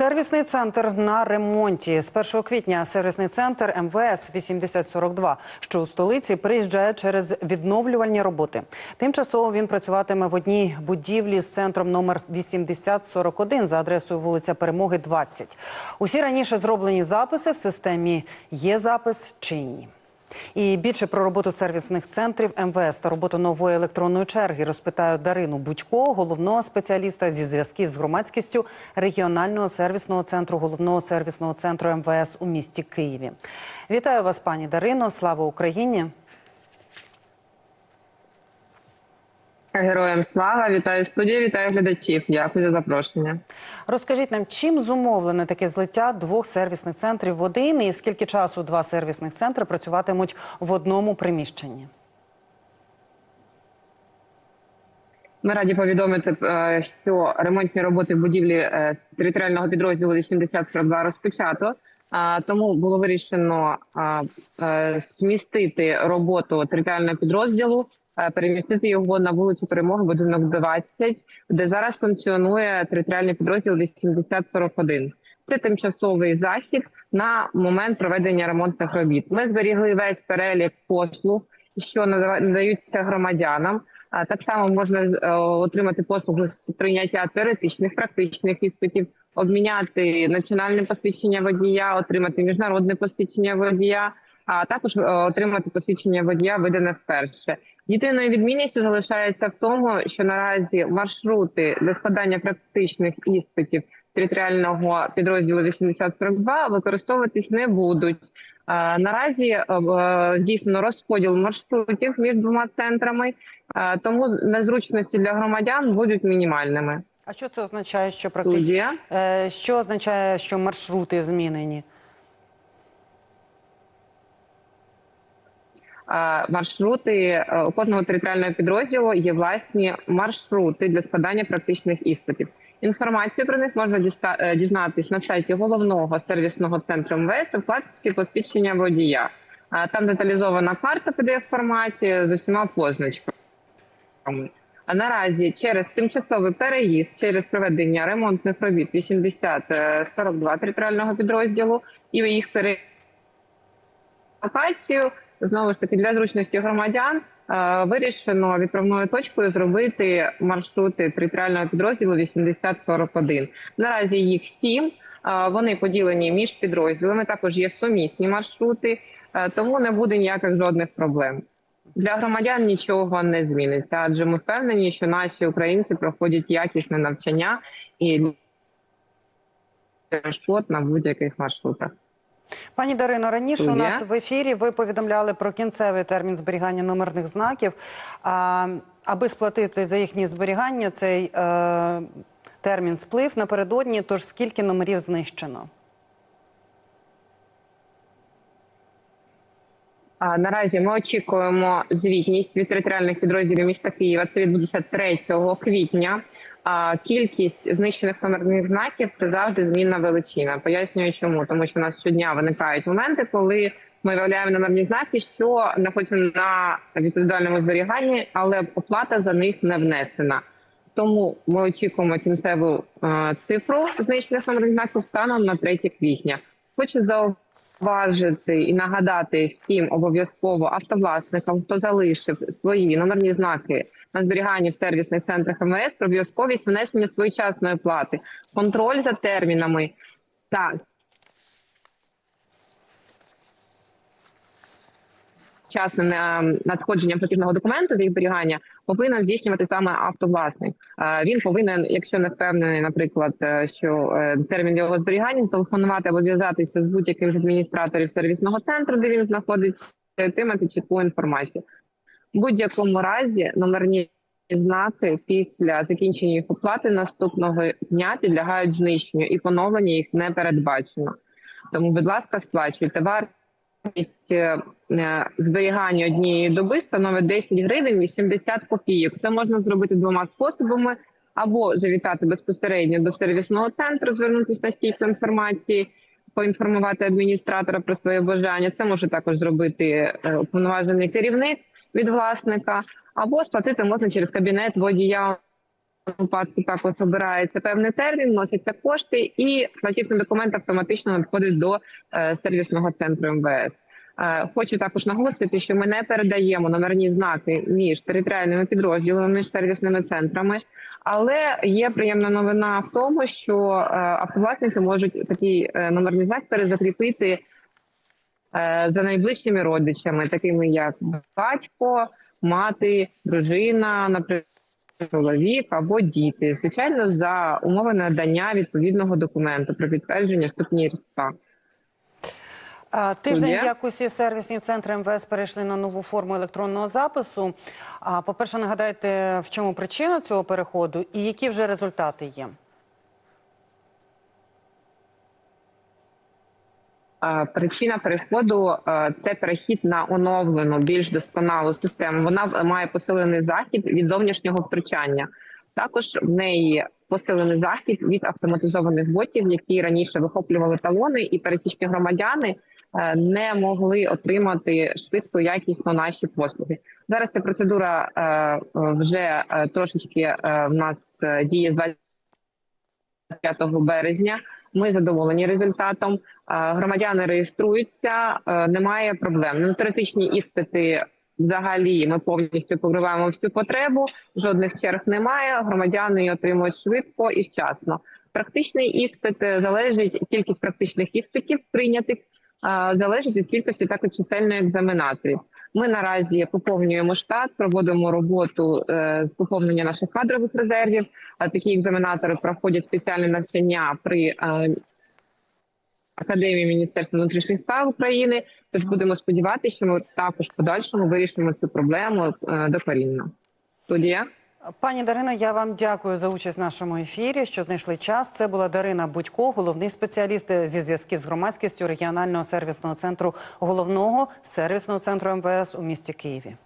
Сервісний центр на ремонті з 1 квітня. Сервісний центр МВС 8042, що у столиці приїжджає через відновлювальні роботи. Тимчасово він працюватиме в одній будівлі з центром номер 8041 за адресою вулиця Перемоги 20. Усі раніше зроблені записи в системі є запис чинні. І більше про роботу сервісних центрів МВС та роботу нової електронної черги розпитаю Дарину Будько, головного спеціаліста зі зв'язків з громадськістю регіонального сервісного центру головного сервісного центру МВС у місті Києві. Вітаю вас, пані Дарино. Слава Україні! Героям слава, вітаю студію, вітаю глядачів. Дякую за запрошення. Розкажіть нам, чим зумовлене таке злиття двох сервісних центрів в один, і скільки часу два сервісних центри працюватимуть в одному приміщенні? Ми раді повідомити, е, що ремонтні роботи в будівлі е, територіального підрозділу 8042 розпочато. Тому було вирішено е, змістити роботу територіального підрозділу, перемістити його на вулицю Перемоги, будинок 20, де зараз функціонує територіальний підрозділ 8041. Це тимчасовий захід на момент проведення ремонтних робіт. Ми зберігли весь перелік послуг, що надаються громадянам. Так само можна е, отримати послугу з прийняття теоретичних практичних іспитів, обміняти національне посвідчення водія, отримати міжнародне посвідчення водія, а також е, отримати посвідчення водія, видане вперше. Єдиною відмінністю залишається в тому, що наразі маршрути для складання практичних іспитів територіального підрозділу 8042 використовуватись не будуть. Е, Наразі е, здійснено розподіл маршрутів між двома центрами, тому незручності для громадян будуть мінімальними. А що це означає, що практично що означає, що маршрути змінені? Маршрути е, у кожного територіального підрозділу є власні маршрути для складання практичних іспитів. Інформацію про них можна е, дізнатись на сайті головного сервісного центру МВС у вкладці посвідчення водія. Е, Там деталізована карта pdf форматі з усіма позначками. А наразі через тимчасовий переїзд через проведення ремонтних робіт 8042 територіального підрозділу і їх перелокацію знову ж таки для зручності громадян е, вирішено відправною точкою зробити маршрути територіального підрозділу 8041. Наразі їх сім. е, Вони поділені між підрозділами. Також є сумісні маршрути, е, тому не буде ніяких жодних проблем. Для громадян нічого не зміниться, адже ми впевнені, що наші українці проходять якісне навчання і шкод на будь-яких маршрутах. Пані Дарино, раніше у нас в ефірі ви повідомляли про кінцевий термін зберігання номерних знаків. А, аби сплатити за їхнє зберігання, цей е, термін сплив напередодні. Тож скільки номерів знищено? А, Наразі ми очікуємо звітність від територіальних підрозділів міста Києва. Це відбудеться 3 квітня. Кількість знищених номерних знаків це завжди змінна величина. Пояснюю, чому тому, що у нас щодня виникають моменти, коли ми виявляємо номерні знаки, що знаходяться на відповідальному зберіганні, але оплата за них не внесена. Тому ми очікуємо кінцеву е, цифру знищених номерних знаків станом на 3 квітня. Хочу зауважити і нагадати всім обов'язково автовласникам, хто залишив свої номерні знаки на зберіганні в сервісних центрах МВС, про обов'язковість внесення своєчасної плати, контроль за термінами та вчасне на- надходження платіжного документу за їх зберігання повинен здійснювати саме автовласник. Е, Він повинен, якщо не впевнений, наприклад, е, що е, термін його зберігання, телефонувати або зв'язатися з будь-яким з адміністраторів сервісного центру, де він знаходиться, отримати чітку інформацію. В будь-якому разі номерні знаки після закінчення їх оплати наступного дня підлягають знищенню і поновлення їх не передбачено. Тому, будь ласка, сплачуйте вартість е, е, зберігання однієї доби становить 10 гривень 80 копійок. Це можна зробити двома способами: або завітати безпосередньо до сервісного центру, звернутися на стійку інформації, поінформувати адміністратора про своє бажання. Це може також зробити е, уповноважений керівник від власника, або сплатити можна через кабінет водія випадку також обирається певний термін, вносяться кошти, і платіжний документ автоматично надходить до е, сервісного центру МВС. Е, Хочу також наголосити, що ми не передаємо номерні знаки між територіальними підрозділами, між сервісними центрами, але є приємна новина в тому, що е, автовласники можуть такий номерний знак перезакріпити за найближчими родичами, такими як батько, мати, дружина, наприклад, чоловік або діти, звичайно, за умови надання відповідного документу про підтвердження ступні рідства. Тиждень, як усі сервісні центри МВС перейшли на нову форму електронного запису. По-перше, нагадайте, в чому причина цього переходу і які вже результати є? Е, Причина переходу е, це перехід на оновлену, більш досконалу систему. Вона має посилений захід від зовнішнього втручання. Також в неї посилений захід від автоматизованих ботів, які раніше вихоплювали талони, і пересічні громадяни е, не могли отримати швидко якісно наші послуги. Зараз ця процедура е, е, вже е, трошечки е, в нас е, діє з 25 березня. Ми задоволені результатом. Е, Громадяни реєструються, е, немає проблем. На теоретичні іспити взагалі ми повністю покриваємо всю потребу. Жодних черг немає. Громадяни отримують швидко і вчасно. Практичний іспит е, залежить кількість практичних іспитів прийнятих, залежить від кількості також чисельної екзаменаторів. Ми наразі поповнюємо штат, проводимо роботу е, з поповнення наших кадрових резервів. А Такі екзаменатори проходять спеціальне навчання при е, академії Міністерства внутрішніх справ України. Тож будемо сподіватися, що ми також в подальшому вирішимо цю проблему е, докорінно. Студія. Пані Дарина, я вам дякую за участь в нашому ефірі. Що знайшли час. Це була Дарина Будько, головний спеціаліст зі зв'язків з громадськістю регіонального сервісного центру головного сервісного центру МВС у місті Києві.